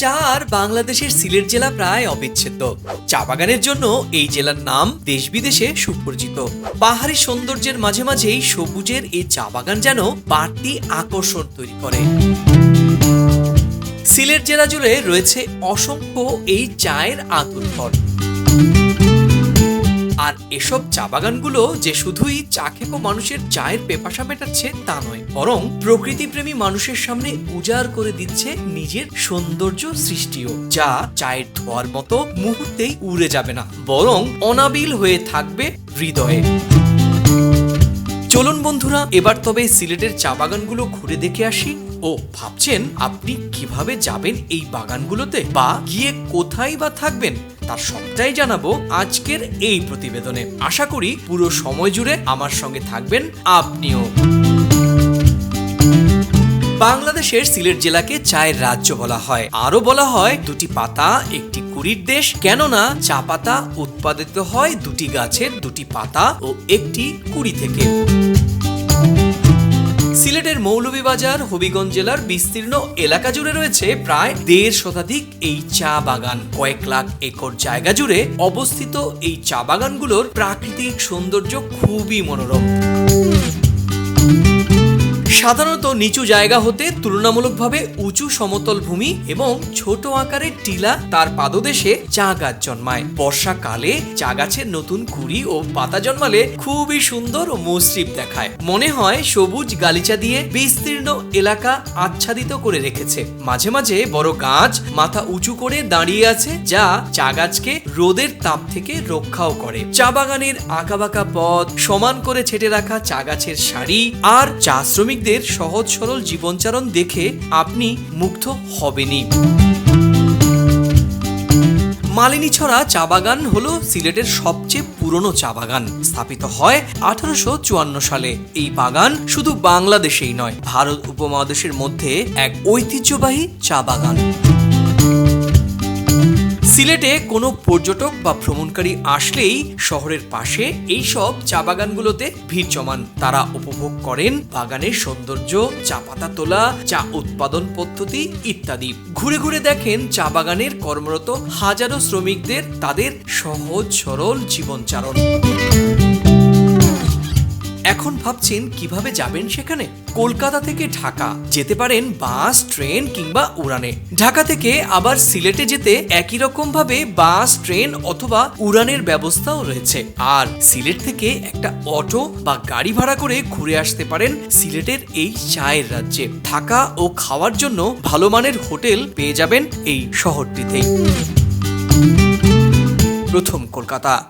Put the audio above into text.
চা আর বাংলাদেশের সিলেট জেলা প্রায় অবিচ্ছেদ্য। চা বাগানের জন্য এই জেলার নাম দেশ বিদেশে সুপরিচিত। পাহাড়ি সৌন্দর্যের মাঝে মাঝেই সবুজের এই চা বাগান যেন বাড়তি আকর্ষণ তৈরি করে। সিলেট জেলা জুড়ে রয়েছে অসংখ্য এই চায়ের আতুরঘর আর এসব চা বাগানগুলো যে শুধুই চা খেকো মানুষের চায়ের পেপাসা মেটাচ্ছে তা নয়, বরং প্রকৃতিপ্রেমী মানুষের সামনে উজাড় করে দিচ্ছে নিজের সৌন্দর্য সৃষ্টিও, যা চায়ের ধোয়ার মতো মুহূর্তেই উড়ে যাবে না, বরং অনাবিল হয়ে থাকবে হৃদয়ে। চলুন বন্ধুরা, এবার তবে সিলেটের চা বাগানগুলো ঘুরে দেখে আসি। ও ভাবছেন আপনি কীভাবে যাবেন এই বাগানগুলোতে? বা গিয়ে কোথায় বা থাকবেন? তার সবটাই জানাব আজকের এই প্রতিবেদনে। আশা করি পুরো সময় জুড়ে আমার সঙ্গে থাকবেন আপনিও। বাংলাদেশের সিলেট জেলাকে চায়ের রাজ্য বলা হয়। আরও বলা হয়, দুটি পাতা, একটি কুড়ির দেশ। কেননা, চা পাতা উৎপাদিত হয় দুটি গাছের দুটি পাতা ও একটি কুড়ি থেকে। সিলেটের মৌলভীবাজার, হবিগঞ্জ জেলার বিস্তীর্ণ এলাকা জুড়ে রয়েছে প্রায় দেড় শতাধিক এই চা বাগান। কয়েক লাখ একর জায়গা জুড়ে অবস্থিত এই চা বাগানগুলোর প্রাকৃতিক সৌন্দর্য খুবই মনোরম। সাধারণত নিচু জায়গা হতে তুলনামূলকভাবে উঁচু সমতল ভূমি এবং ছোট আকারের টিলা তার পাদদেশে চা গাছ জন্মায়। বর্ষাকালে চা গাছের নতুন কুড়ি ও পাতা জন্মালে খুবই সুন্দর ও মসৃপ দেখায়। মনে হয় সবুজ গালিচা দিয়ে বিস্তীর্ণ এলাকা আচ্ছাদিত করে রেখেছে। মাঝে মাঝে বড় গাছ মাথা উঁচু করে দাঁড়িয়ে আছে যা চা গাছকে রোদের তাপ থেকে রক্ষাও করে। চা বাগানের আঁকাবাঁকা পথ সমান করে ছেটে রাখা চা গাছের সারি আর চা শ্রমিকদের সহজ সরল জীবনচারণ দেখে আপনি মুগ্ধ হবেনই। মালিনী ছড়া চা বাগান হল সিলেটের সবচেয়ে পুরনো চা বাগান। স্থাপিত হয় আঠারোশো চুয়ান্ন সালে। এই বাগান শুধু বাংলাদেশেই নয়, ভারত উপমহাদেশের মধ্যে এক ঐতিহ্যবাহী চা বাগান। সিলেটে কোনো পর্যটক বা ভ্রমণকারী আসলেই শহরের পাশে এই সব চা বাগানগুলোতে ভিড় জমান। তারা উপভোগ করেন বাগানের সৌন্দর্য, চা পাতা তোলা, চা উৎপাদন পদ্ধতি ইত্যাদি। ঘুরে ঘুরে দেখেন চা বাগানের কর্মরত হাজারো শ্রমিকদের তাদের সহজ সরল জীবনচারণ। ভাবছেন কীভাবে যাবেন সেখানে? কলকাতা থেকে ঢাকা। যেতে পারেন বাস, ট্রেন কিংবা উড়ানে। ঢাকা থেকে আবার সিলেটে যেতে একই রকম ভাবে বাস, ট্রেন অথবা উড়ানের ব্যবস্থাও রয়েছে। আর সিলেট থেকে একটা অটো বা গাড়ি ভাড়া করে ঘুরে আসতে পারেন সিলেটের এই চায়ের রাজ্যে। থাকা ও খাওয়ার জন্য ভালো মানের হোটেল পেয়ে যাবেন এই শহরটিতেই। প্রথম কলকাতা।